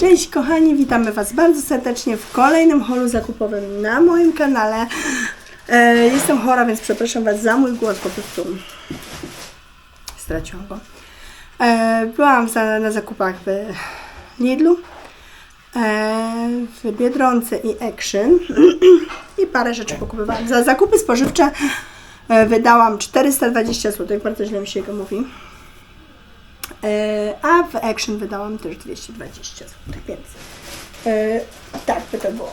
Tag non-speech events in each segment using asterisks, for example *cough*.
Cześć kochani, witamy Was bardzo serdecznie w kolejnym holu zakupowym na moim kanale. E, jestem chora, więc przepraszam Was za mój głos, po prostu straciłam go. E, byłam za, na zakupach w Lidlu, e, w Biedronce i Action *clears throat* i parę rzeczy pokupywałam. Za zakupy spożywcze e, wydałam 420 zł, bardzo źle mi się go mówi. E, a w Action wydałam też 220 zł, więc e, tak by to było.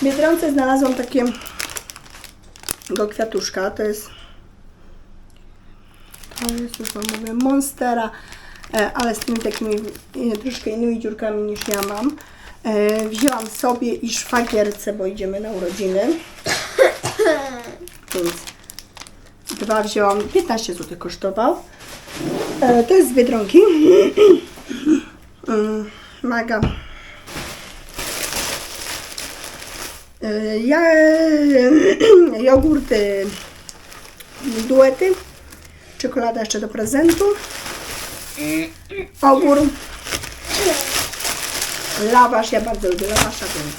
W Biedronce znalazłam takiego kwiatuszka, to jest to jest, już wam mówię, Monstera, e, ale z tymi takimi troszkę innymi dziurkami niż ja mam. Wzięłam sobie i szwagierce, bo idziemy na urodziny. *coughs* Więc dwa wzięłam, 15 zł kosztował. E, to jest z Biedronki. Maga. E, Ja, jogurty, duety, czekolada jeszcze do prezentu, ogór, lawasz, ja bardzo lubię lawasza, więc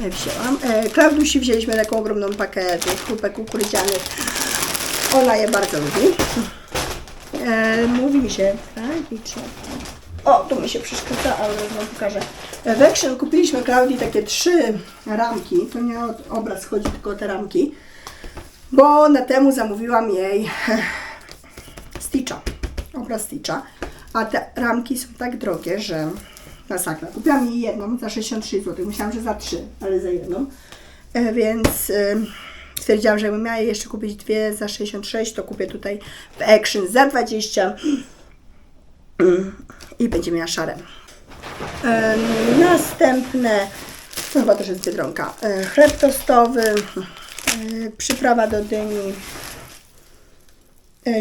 e, wzięłam. E, Klaudusi wzięliśmy taką ogromną pakę tych chrupek kukurydzianych. Ona je bardzo lubi. E, mówi się tragicznie. O, tu mi się przeszkadza, ale Wam pokażę. E, W Action kupiliśmy Klaudii takie trzy ramki. To nie o obraz chodzi, tylko o te ramki. Bo na temu zamówiłam jej *laughs* Stitcha. Obraz Stitcha. A te ramki są tak drogie, że masakra. Kupiłam jej jedną za 63 zł. Myślałam, że za trzy, ale za jedną. E, Więc stwierdziłam, że jakbym miała jeszcze kupić dwie za 66, to kupię tutaj w Action za 20 Mm, i będzie miała szare. E, następne, to chyba też jest Biedronka, e, chleb tostowy, e, przyprawa do dyni,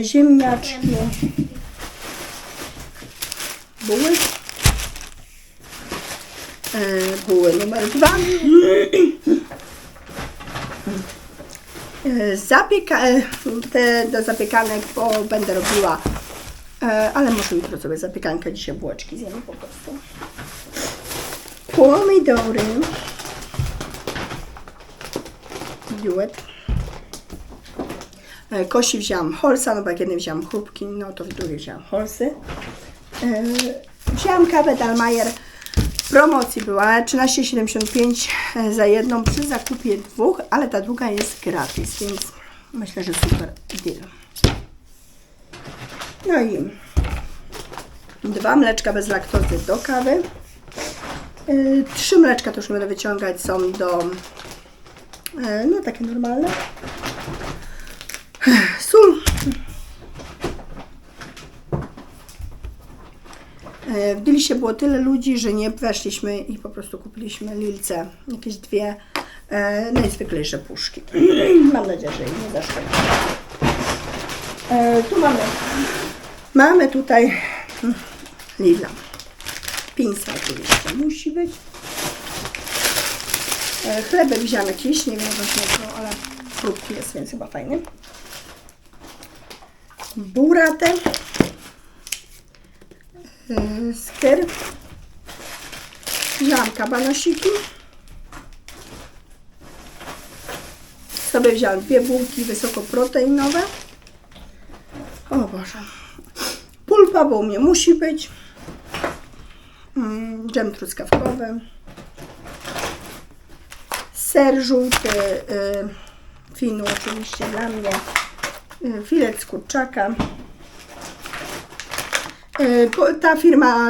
ziemniaczki, buły, e, buły numer dwa, Zapieka, e, te do zapiekanek, bo będę robiła, e, ale może jutro sobie zapiekankę, dzisiaj bułeczki zjemy po prostu. Pomidory. Duet. E, Kosi wzięłam holsa, no bo jak jednej wzięłam chrupki, no to w drugiej wzięłam holsy. E, Wzięłam kawę Dalmajer. Promocji była 13,75 za jedną przy zakupie dwóch, ale ta druga jest gratis, więc myślę, że super deal. No i dwa mleczka bez laktozy do kawy. Yy, Trzy mleczka to już nie będę wyciągać, są do yy, no takie normalne. W Dilisie było tyle ludzi, że nie weszliśmy i po prostu kupiliśmy lilce, jakieś dwie e, najzwyklejsze puszki. *clears throat* Mam nadzieję, że nie zaszkodzi. E, tu mamy, mamy tutaj mm, lila. Pinsa oczywiście musi być. E, chlebek wziąłem jakiś, nie wiem właśnie co, ale chrupki jest, więc chyba fajny. Buratę. E, Sker. Wziąłam kabanosiki. Sobie wziąłam dwie bułki wysokoproteinowe. O Boże. Pulpa, bo u mnie musi być. Mm, dżem truskawkowy. Ser żółty. Y, finu oczywiście dla mnie. Y, filet z kurczaka. Y, ta firma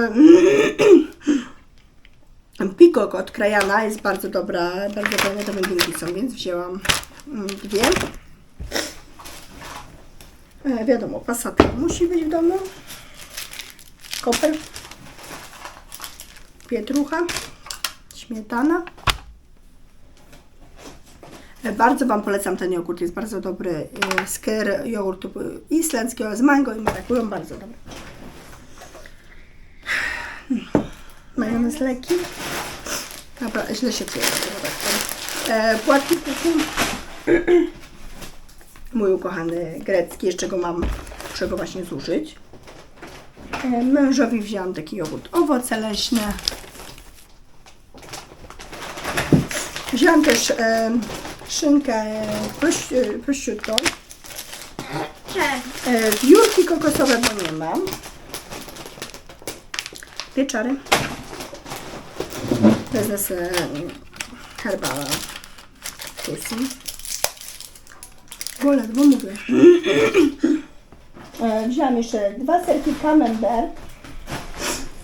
*clears throat* Pikok od Krajana jest bardzo dobra, bardzo fajne te wędlinki są, więc wzięłam mm, dwie. E, wiadomo, pasatka musi być w domu. Koper. Pietrucha. Śmietana. E, Bardzo Wam polecam ten jogurt, jest bardzo dobry. E, Sker jogurt islandzkiego z mango i marakują, bardzo dobry. Majonez leki. Dobra, źle się czuję. tak. E, płatki kuku. *clears throat* Mój ukochany grecki, jeszcze go mam, muszę go właśnie zużyć. E, Mężowi wziąłam taki jogurt owoce leśne. Wziąłam też e, szynkę proś, e. E, Wiórki kokosowe, bo nie mam. Pieczary. Wezmę sobie herbala. Tusi. Bo ledwo mówię. E, Wziąłam jeszcze dwa serki camembert,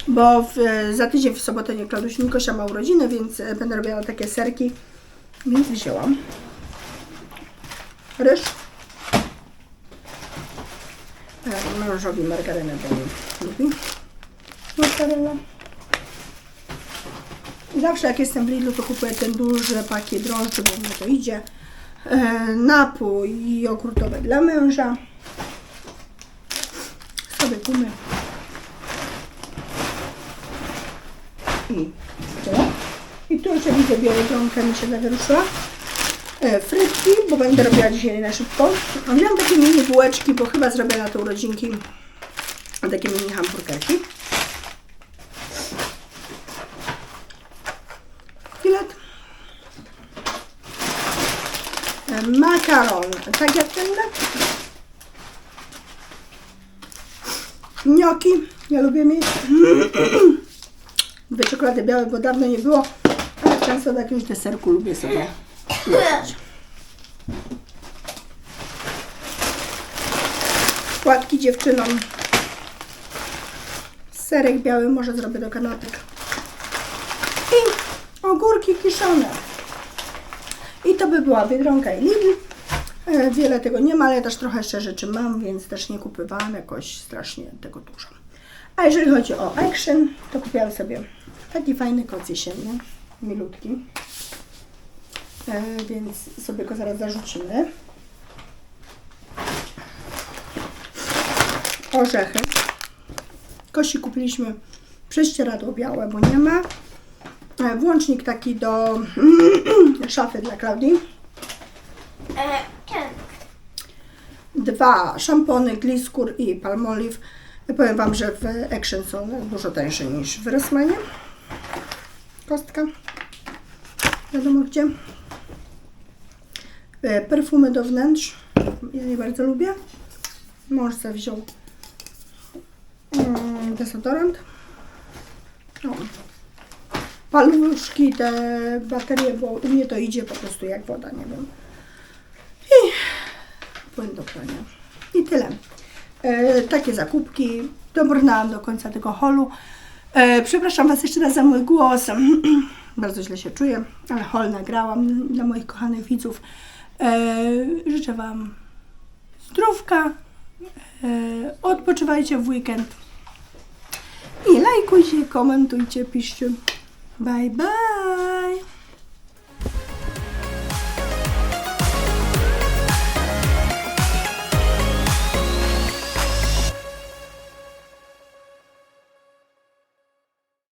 bo w, za tydzień w sobotę nie Klauduś Nikosia ma urodziny, więc e, będę robiła takie serki, więc wzięłam. Ryż. E, Mężowi margarynę, bo lubi. Mozzarella. Zawsze jak jestem w Lidlu, to kupuję ten duży pakiet drożdży, bo mnie to idzie. E, napój jogurtowy dla męża. Sobie gumy. I tyle. I tu jeszcze widzę białodronka mi się zawieruszyła. E, frytki, bo będę robiła dzisiaj na szybko. A Wziąłam takie mini bułeczki, bo chyba zrobię na te urodzinki takie mini hamburgerki. Filet. E, Makaron, tak jak ten Gnioki, ja lubię mieć. Dwie czekolady białe, bo dawno nie było, ale często do jakiegoś deserku lubię sobie dodać. Płatki dziewczynom. Serek biały może zrobię do kanapek. I ogórki kiszone. I to by była Biedronka i Lidl. E, Wiele tego nie ma, ale też trochę jeszcze rzeczy mam, więc też nie kupowałam jakoś strasznie tego dużo. A jeżeli chodzi o Action, to kupiłam sobie taki fajny koc jesienny, milutki. E, więc sobie go zaraz zarzucimy. Orzechy. Kosi kupiliśmy prześcieradło białe, bo nie ma. E, Włącznik taki do *clears throat* szafy dla Klaudii. Dwa szampony, Gliskur i Palmolive. Powiem Wam, że w Action są dużo tańsze niż w Rossmanie. Kostka. Wiadomo gdzie. E, Perfumy do wnętrz. Ja je bardzo lubię. Mąż wziął mm, dezodorant. O. Paluszki, te baterie, bo u mnie to idzie po prostu jak woda, nie wiem. Płyn do prania. I tyle. E, takie zakupki. Dobrnęłam do końca tego holu. E, przepraszam Was jeszcze raz za mój głos. *clears throat* Bardzo źle się czuję, ale hol nagrałam dla moich kochanych widzów. E, życzę Wam zdrówka. E, odpoczywajcie w weekend. I lajkujcie, komentujcie, piszcie. Bye bye.